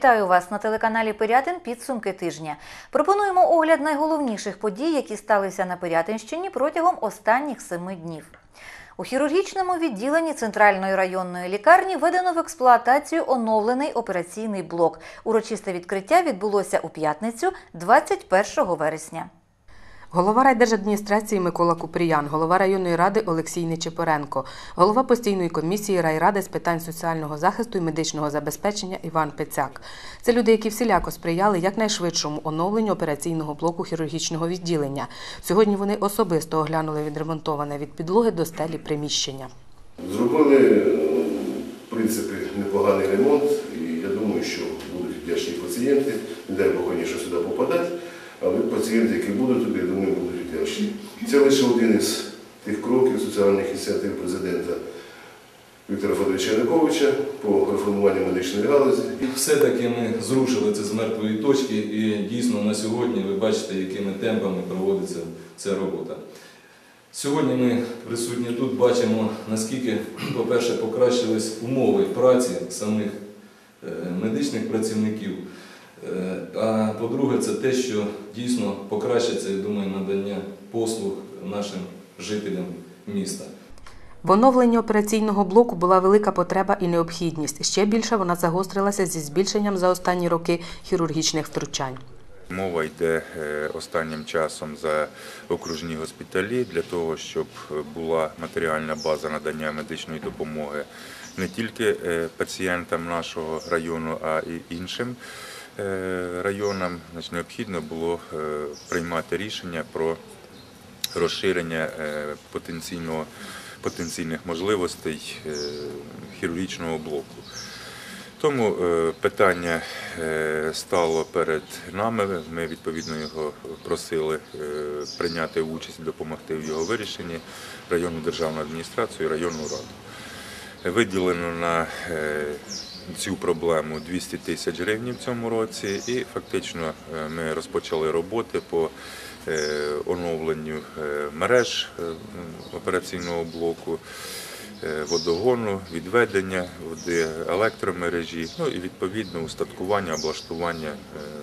Вітаю вас на телеканалі Пирятин підсумки тижня. Пропонуємо огляд найголовніших подій, які сталися на Пирятинщині протягом останніх семи днів. У хірургічному відділенні центральної районної лікарні введено в експлуатацію оновлений операційний блок. Урочисте відкриття відбулося у п'ятницю, 21 вересня. Голова райдержадміністрації Микола Купріян, голова районної ради Олексій Нечепоренко, голова постійної комісії райради з питань соціального захисту і медичного забезпечення Іван Пецяк. Це люди, які всіляко сприяли якнайшвидшому оновленню операційного блоку хірургічного відділення. Сьогодні вони особисто оглянули відремонтоване від підлоги до стелі приміщення. Зробили, е, в принципі, непоганий ремонт, і я думаю, що будуть вдячні пацієнти. Не дай Бог, звісно, сюди попадати, але пацієнти, які будуть тут, я думаю, будуть вдячні. Це лише один із тих кроків соціальних ініціатив президента Віктора Федоровича Януковича по реформуванню медичної галузі. Все-таки ми зрушили це з мертвої точки, і дійсно на сьогодні ви бачите, якими темпами проводиться ця робота. Сьогодні ми присутні тут бачимо, наскільки, по-перше, покращились умови праці самих е, медичних працівників. Е, А по-друге, це те, що дійсно покращиться, я думаю, надання послуг нашим жителям міста. В оновленні операційного блоку була велика потреба і необхідність. Ще більше вона загострилася зі збільшенням за останні роки хірургічних втручань. Мова йде е, останнім часом за окружні госпіталі для того, щоб була матеріальна база надання медичної допомоги не тільки е, пацієнтам нашого району, а й іншим районам. Значить, необхідно було е, приймати рішення про розширення е, потенційного, потенційних можливостей е, хірургічного блоку. Тому е, питання е, стало перед нами. Ми відповідно його просили е, прийняти участь, допомогти в його вирішенні районну державну адміністрацію і районну раду. Виділено на е, цю проблему 200 тисяч гривень в цьому році, і фактично е, ми розпочали роботи по е, оновленню е, мереж операційного блоку водогону, відведення води, електромережі, ну і відповідно устаткування, облаштування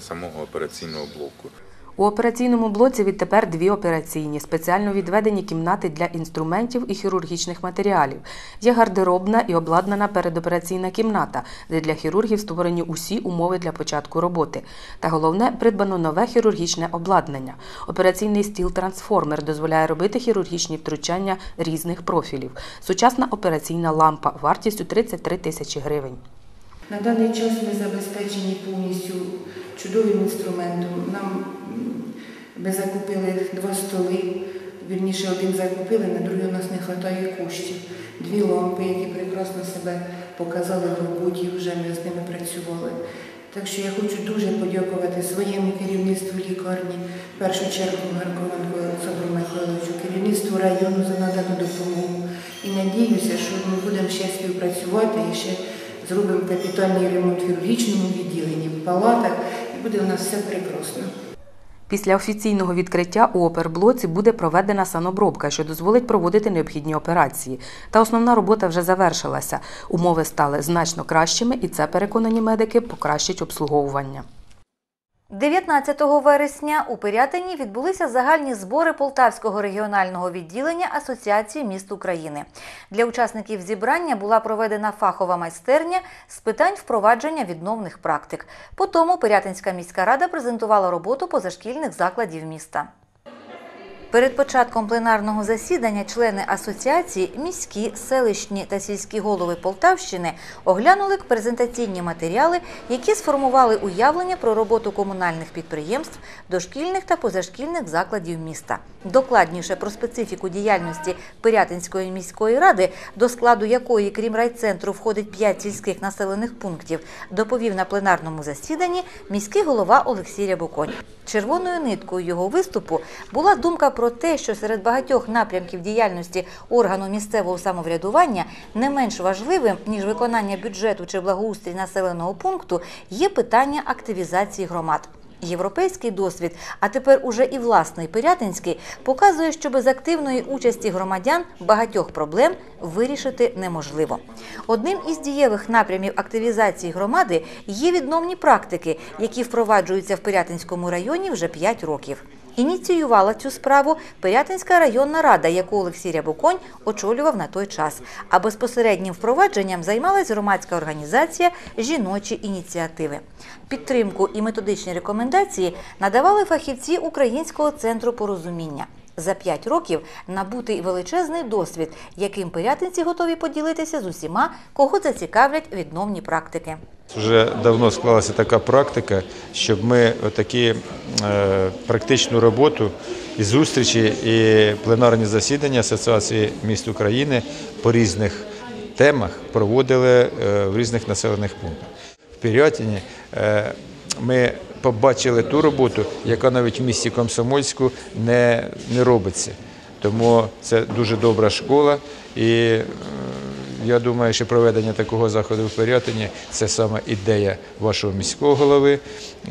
самого операційного блоку. У операційному блоці відтепер дві операційні, спеціально відведені кімнати для інструментів і хірургічних матеріалів. Є гардеробна і обладнана передопераційна кімната, де для хірургів створені усі умови для початку роботи. Та головне, придбано нове хірургічне обладнання. Операційний стіл-трансформер дозволяє робити хірургічні втручання різних профілів. Сучасна операційна лампа вартістю 33 тисячі гривень. На даний час ми забезпечені повністю чудовим інструментом. Нам ми закупили два столи, вірніше один закупили, на другий у нас не вистачає коштів. Дві лампи, які прекрасно себе показали в роботі, вже ми з ними працювали. Так що я хочу дуже подякувати своєму керівництву лікарні, в першу чергу Гарковенко Олександру Михайловичу, керівництву району за надану допомогу. І надіюся, що ми будемо ще співпрацювати і ще зробимо капітальний ремонт в хірургічному відділенні, в палатах, і буде у нас все прекрасно. Після офіційного відкриття у оперблоці буде проведена санобробка, що дозволить проводити необхідні операції. Та основна робота вже завершилася. Умови стали значно кращими, і це, переконані медики, покращить обслуговування. 19 вересня у Пирятині відбулися загальні збори Полтавського регіонального відділення Асоціації міст України. Для учасників зібрання була проведена фахова майстерня з питань впровадження відновних практик. По тому Пирятинська міська рада презентувала роботу позашкільних закладів міста. Перед початком пленарного засідання члени асоціації, міські, селищні та сільські голови Полтавщини оглянули презентаційні матеріали, які сформували уявлення про роботу комунальних підприємств, дошкільних та позашкільних закладів міста. Докладніше про специфіку діяльності Пирятинської міської ради, до складу якої, крім райцентру, входить 5 сільських населених пунктів, доповів на пленарному засіданні міський голова Олексій Рябоконь. Червоною ниткою його виступу була думка про те, що серед багатьох напрямків діяльності органу місцевого самоврядування не менш важливим ніж виконання бюджету чи благоустрій населеного пункту є питання активізації громад. Європейський досвід, а тепер уже і власний Пирятинський, показує, що без активної участі громадян багатьох проблем вирішити неможливо. Одним із дієвих напрямів активізації громади є відновні практики, які впроваджуються в Пирятинському районі вже 5 років. Ініціювала цю справу Пирятинська районна рада, яку Олексій Рябоконь очолював на той час. А безпосереднім впровадженням займалась громадська організація Жіночі ініціативи. Підтримку і методичні рекомендації надавали фахівці Українського центру порозуміння. За п'ять років набутий величезний досвід, яким пирятинці готові поділитися з усіма, кого зацікавлять відновні практики. Вже давно склалася така практика, щоб ми такі е, практичну роботу і зустрічі, і пленарні засідання Асоціації міст України по різних темах проводили е, в різних населених пунктах. В Пірятині е, ми побачили ту роботу, яка навіть в місті Комсомольську не, не робиться. Тому це дуже добра школа і я думаю, що проведення такого заходу в Пирятині – це саме ідея вашого міського голови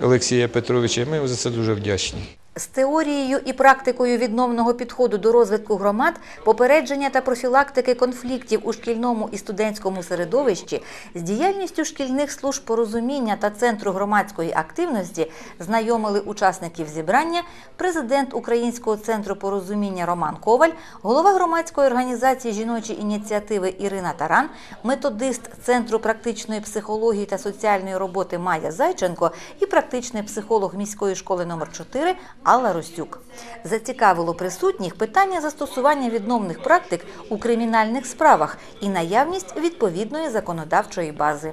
Олексія Петровича. Ми за це дуже вдячні. З теорією і практикою відновного підходу до розвитку громад, попередження та профілактики конфліктів у шкільному і студентському середовищі, з діяльністю шкільних служб порозуміння та центру громадської активності знайомили учасників зібрання президент Українського центру порозуміння Роман Коваль, голова громадської організації жіночі ініціативи Ірина Таран, методист Центру практичної психології та соціальної роботи Майя Зайченко і практичний психолог міської школи номер 4 Алла Ростюк. Зацікавило присутніх питання застосування відновних практик у кримінальних справах і наявність відповідної законодавчої бази.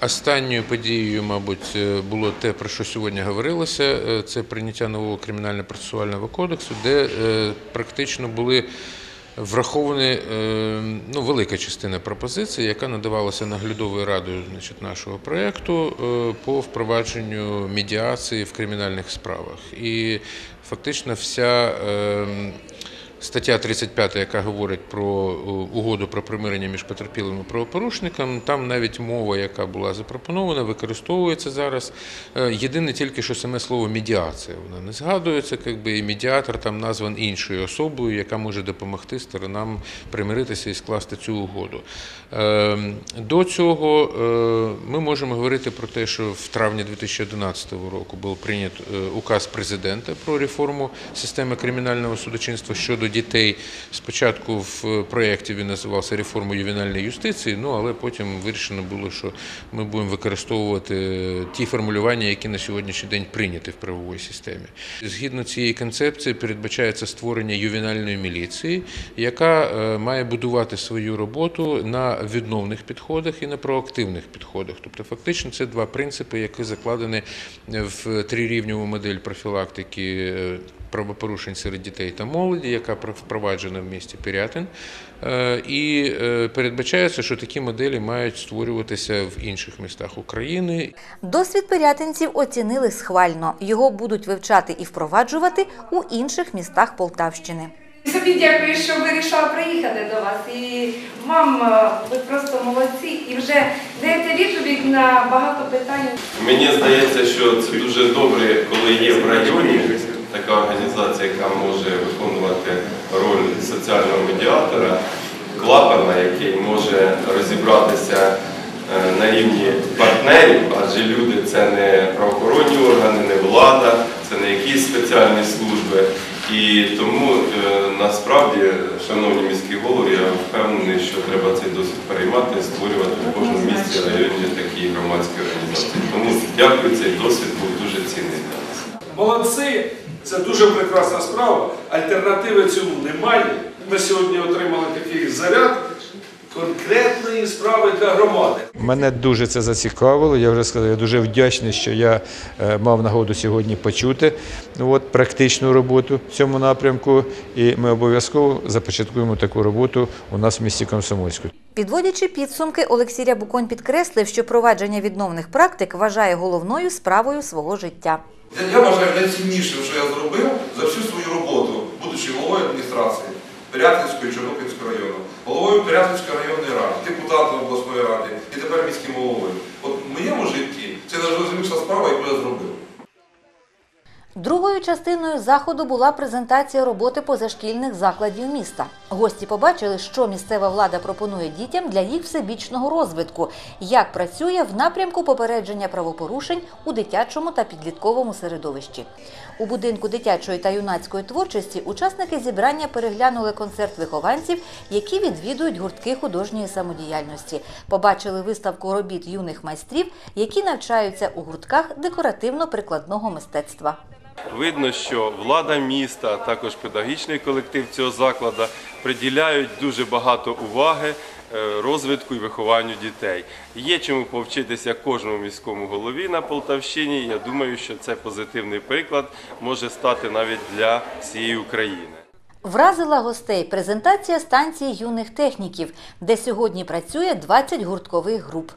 Останньою подією, мабуть, е, було те, про що сьогодні говорилося. Е, Це прийняття нового кримінально-процесуального кодексу, де е, практично були враховані е, ну, велика частина пропозицій, яка надавалася наглядовою радою значить, нашого проєкту е, по впровадженню медіації в кримінальних справах. І фактично вся. Стаття 35, яка говорить про е, угоду про примирення між потерпілими правопорушниками, там навіть мова, яка була запропонована, використовується зараз. Е, Єдине тільки, що саме слово медіація вона не згадується, якби і медіатор там назван іншою особою, яка може допомогти сторонам примиритися і скласти цю угоду. Е, До цього ми можемо говорити про те, що в травні 2011 року був прийнят указ президента про реформу системи кримінального судочинства щодо дітей. Спочатку в проєкті він називався реформа ювенальної юстиції, ну але потім вирішено було, що ми будемо використовувати ті формулювання, які на сьогоднішній день прийняті в правовій системі. Згідно цієї концепції передбачається створення ювенальної міліції, яка е, має будувати свою роботу на відновних підходах і на проактивних підходах. Тобто, фактично, це два принципи, які закладені в трирівневу модель профілактики е, правопорушень серед дітей та молоді, яка впроваджена в місті Пірятин. Е, І е, передбачається, що такі моделі мають створюватися в інших містах України. Досвід пирятинців оцінили схвально. Його будуть вивчати і впроваджувати у інших містах Полтавщини. Собі дякую, що вирішила приїхати до вас. І вам е, ви просто молодці і вже даєте відповідь на багато питань. Мені здається, що це дуже добре, коли є в районі така організація, яка може виконувати роль соціального медіатора, клапана, який може розібратися е, на рівні партнерів, адже люди це не правоохоронні органи, не влада, це не якісь спеціальні служби. І тому е, насправді, шановні міські голови, я впевнений, що треба цей досвід переймати, створювати в кожному місті районі такі громадські організації. Тому дякую, цей досвід був дуже цінний для нас. Молодці, це дуже прекрасна справа. Альтернативи цьому немає. Ми сьогодні отримали такий заряд конкретної справи для громади. Мене дуже це зацікавило. Я вже сказав, я дуже вдячний, що я е, мав нагоду сьогодні почути ну, от, практичну роботу в цьому напрямку. І ми обов'язково започаткуємо таку роботу у нас в місті Комсомольську. Підводячи підсумки, Олексій Рябуконь підкреслив, що провадження відновних практик вважає головною справою свого життя. Я, вважаю найціннішим, що я зробив за всю свою роботу, будучи головою адміністрації Пирятинського і Чорнобильського району, головою Пирятинської районної ради, депутатом обласної ради і тепер міським головою. От в моєму житті це найважливіша справа, яку я зробив. Другою частиною заходу була презентація роботи позашкільних закладів міста. Гості побачили, що місцева влада пропонує дітям для їх всебічного розвитку, як працює в напрямку попередження правопорушень у дитячому та підлітковому середовищі. У будинку дитячої та юнацької творчості учасники зібрання переглянули концерт вихованців, які відвідують гуртки художньої самодіяльності. Побачили виставку робіт юних майстрів, які навчаються у гуртках декоративно-прикладного мистецтва. Видно, що влада міста, а також педагогічний колектив цього закладу приділяють дуже багато уваги е, розвитку і вихованню дітей. Є чому повчитися кожному міському голові на Полтавщині. Я думаю, що це позитивний приклад може стати навіть для всієї України. Вразила гостей презентація станції юних техніків, де сьогодні працює 20 гурткових груп.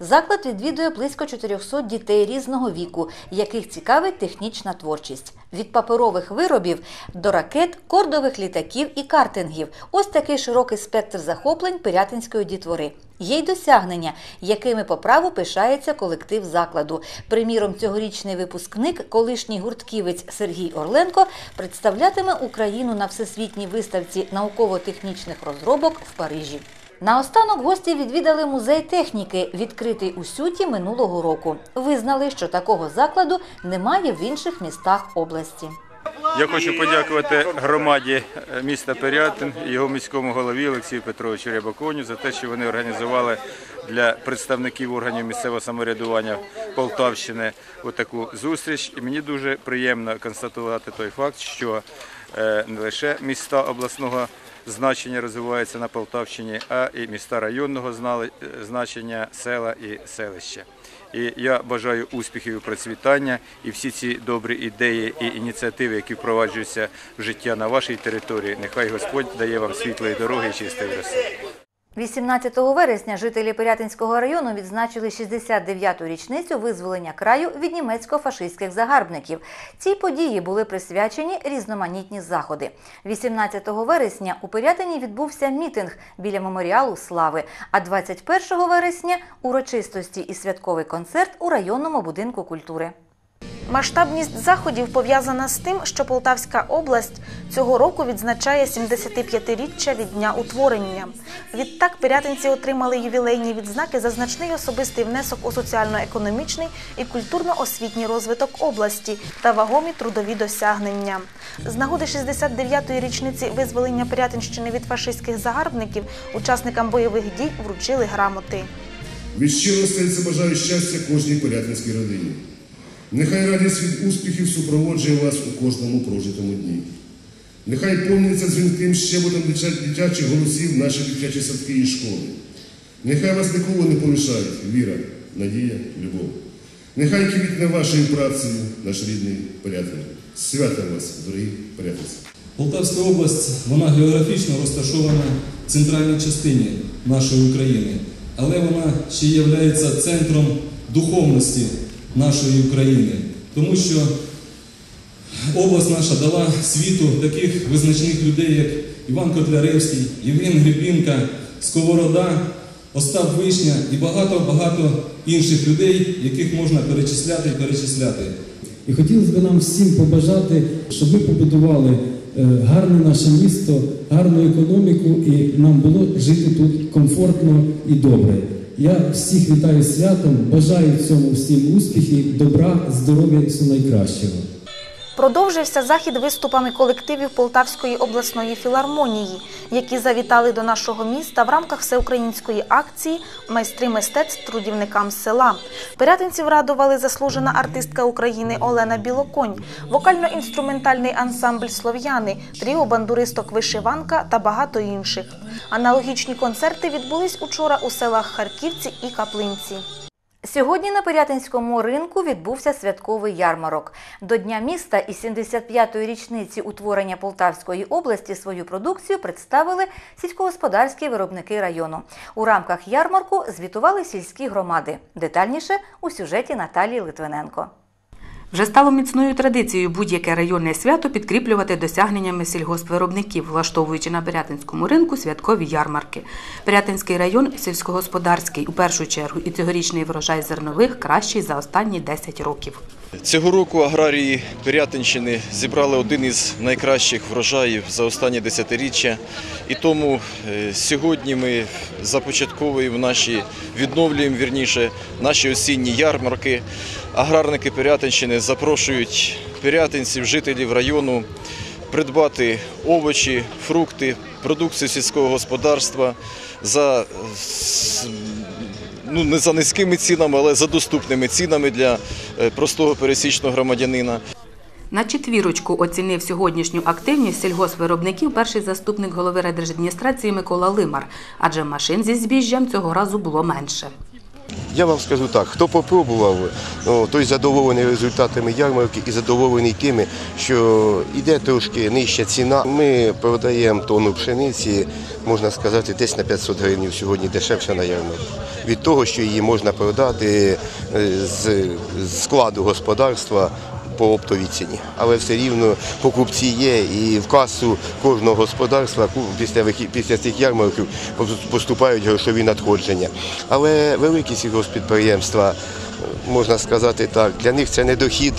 Заклад відвідує близько 400 дітей різного віку, яких цікавить технічна творчість. Від паперових виробів до ракет, кордових літаків і картингів. Ось такий широкий спектр захоплень пирятинської дітвори. Є й досягнення, якими по праву пишається колектив закладу. Приміром, цьогорічний випускник, колишній гуртківець Сергій Орленко, представлятиме Україну на всесвітній виставці науково-технічних розробок в Парижі. Наостанок гості відвідали музей техніки, відкритий у сюті минулого року. Визнали, що такого закладу немає в інших містах області. Я хочу подякувати громаді е, міста Пирятин і його міському голові Олексію Петровичу Рябаконю за те, що вони організували для представників органів місцевого самоврядування Полтавщини отаку зустріч. І мені дуже приємно констатувати той факт, що е, не лише міста обласного значення розвивається на Полтавщині, а і міста районного е, значення, села і селища. І я бажаю успіхів і процвітання і всі ці добрі ідеї і ініціативи, які впроваджуються в життя на вашій території. Нехай Господь дає вам світлої дороги і чистої роси. 18 вересня жителі Пирятинського району відзначили 69-ту річницю визволення краю від німецько-фашистських загарбників. Цій події були присвячені різноманітні заходи. 18 вересня у Пирятині відбувся мітинг біля меморіалу Слави, а 21 вересня урочистості і святковий концерт у районному будинку культури. Масштабність заходів пов'язана з тим, що Полтавська область цього року відзначає 75-річчя від дня утворення. Відтак пирятинці отримали ювілейні відзнаки за значний особистий внесок у соціально-економічний і культурно-освітній розвиток області та вагомі трудові досягнення. З нагоди 69-ї річниці визволення Пирятинщини від фашистських загарбників учасникам бойових дій вручили грамоти. Від щирого серця бажаю щастя кожній порятинській родині. Нехай радість від успіхів супроводжує вас у кожному прожитому дні. Нехай повниться дзвінким щебетом дитя- дитячих голосів наші дитячі садки і школи. Нехай вас ніколи не полишають віра, надія, любов. Нехай квітне вашою працею наш рідний порятин. Свята вас, дорогі порятинці! Полтавська область вона географічно розташована в центральній частині нашої України, але вона ще є центром духовності нашої України, тому що область наша дала світу таких визначних людей, як Іван Котляревський, Євген Гребінка, Сковорода, Остап Вишня і багато-багато інших людей, яких можна перечисляти і перечисляти. І хотілося б нам всім побажати, щоб ми побудували е, гарне наше місто, гарну економіку, і нам було жити тут комфортно і добре. Я всіх вітаю святом, бажаю цьому всім успіхів, добра, здоров'я і всього найкращого. Продовжився захід виступами колективів Полтавської обласної філармонії, які завітали до нашого міста в рамках всеукраїнської акції Майстри мистецтв трудівникам села. Пирятинців радували заслужена артистка України Олена Білоконь, вокально-інструментальний ансамбль Слов'яни, тріо бандуристок Вишиванка та багато інших. Аналогічні концерти відбулись учора у селах Харківці і Каплинці. Сьогодні на Пирятинському ринку відбувся святковий ярмарок. До Дня міста і 75-ї річниці утворення Полтавської області свою продукцію представили сільськогосподарські виробники району. У рамках ярмарку звітували сільські громади. Детальніше у сюжеті Наталії Литвиненко. Вже стало міцною традицією будь-яке районне свято підкріплювати досягненнями сільгоспвиробників, влаштовуючи на Пирятинському ринку святкові ярмарки. Пирятинський район сільськогосподарський у першу чергу, і цьогорічний врожай зернових кращий за останні 10 років. Цього року аграрії Пирятинщини зібрали один із найкращих врожаїв за останні десятиріччя. І тому е, сьогодні ми започатковуємо наші, відновлюємо вірніше, наші осінні ярмарки. Аграрники Пирятинщини запрошують пирятинців, жителів району придбати овочі, фрукти, продукцію сільського господарства за ну, не за низькими цінами, але за доступними цінами для е, простого пересічного громадянина. На четвірочку оцінив сьогоднішню активність сільгоспвиробників перший заступник голови райдержадміністрації Микола Лимар, адже машин зі збіжжям цього разу було менше. Я вам скажу так, хто попробував, той задоволений результатами ярмарки і задоволений тими, що йде трошки нижча ціна. Ми продаємо тонну пшениці, можна сказати, десь на 500 гривень сьогодні дешевше на ярмарку. Від того, що її можна продати е, з складу господарства по оптовій ціні. Але все рівно покупці є і в касу кожного господарства після, після цих ярмарків поступають грошові надходження. Але великі сільгоспідприємства, е, можна сказати так, для них це не дохід.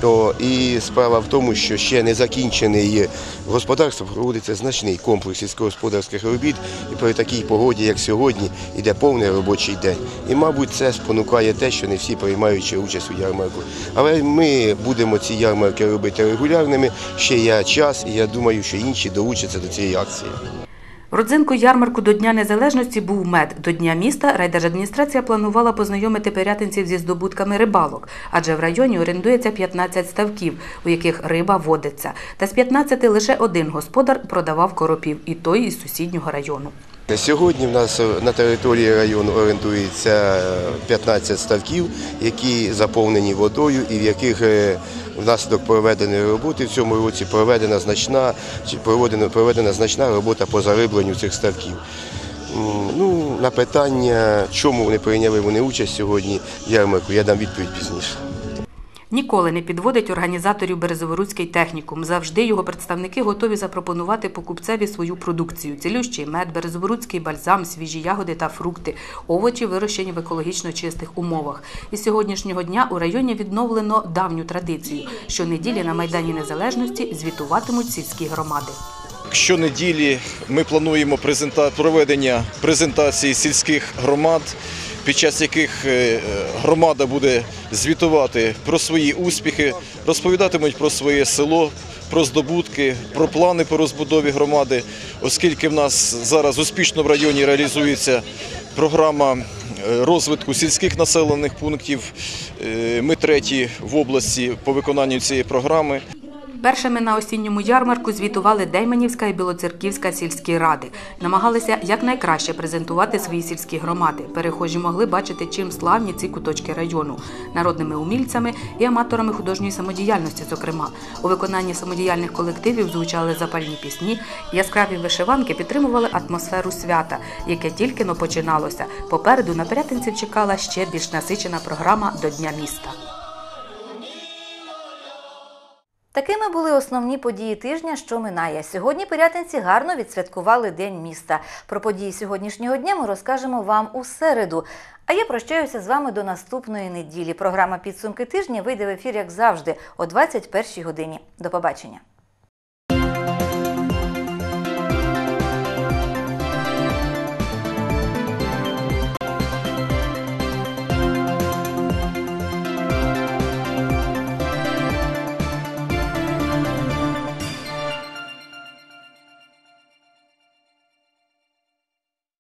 То і справа в тому, що ще не закінчений в господарстві проводиться значний комплекс сільськогосподарських робіт, і при такій погоді, як сьогодні, йде повний робочий день. І, мабуть, це спонукає те, що не всі приймають участь у ярмарку. Але ми будемо ці ярмарки робити регулярними. Ще є час, і я думаю, що інші долучаться до цієї акції. Родзинкою ярмарку до Дня Незалежності був мед. До Дня міста райдержадміністрація планувала познайомити пирятинців зі здобутками рибалок, адже в районі орендується 15 ставків, у яких риба водиться. Та з 15 лише один господар продавав коропів, і той із сусіднього району. Сьогодні в нас на території району орендується 15 ставків, які заповнені водою і в яких е, внаслідок проведеної роботи в цьому році проведена значна, проведена, проведена значна робота по зарибленню цих ставків. Ну, на питання, чому вони прийняли вони участь сьогодні в ярмарку, я дам відповідь пізніше. Ніколи не підводить організаторів Березоворуцький технікум. Завжди його представники готові запропонувати покупцеві свою продукцію: цілющий мед, березоворуцький бальзам, свіжі ягоди та фрукти, овочі вирощені в екологічно чистих умовах. І з сьогоднішнього дня у районі відновлено давню традицію. Щонеділі на Майдані Незалежності звітуватимуть сільські громади. Щонеділі ми плануємо проведення презентації сільських громад, під час яких е, громада буде звітувати про свої успіхи, розповідатимуть про своє село, про здобутки, про плани по розбудові громади, оскільки в нас зараз успішно в районі реалізується програма е, розвитку сільських населених пунктів. Е, Ми треті в області по виконанню цієї програми. Першими на осінньому ярмарку звітували Дейменівська і Білоцерківська сільські ради. Намагалися якнайкраще презентувати свої сільські громади. Перехожі могли бачити, чим славні ці куточки району народними умільцями і аматорами художньої самодіяльності. Зокрема, у виконанні самодіяльних колективів звучали запальні пісні, яскраві вишиванки підтримували атмосферу свята, яке тільки но починалося. Попереду на Пирятинців чекала ще більш насичена програма до Дня міста. Такими були основні події тижня, що минає. Сьогодні пирятинці гарно відсвяткували День міста. Про події сьогоднішнього дня ми розкажемо вам у середу. А я прощаюся з вами до наступної неділі. Програма Підсумки тижня вийде в ефір, як завжди, о 21 годині. До побачення.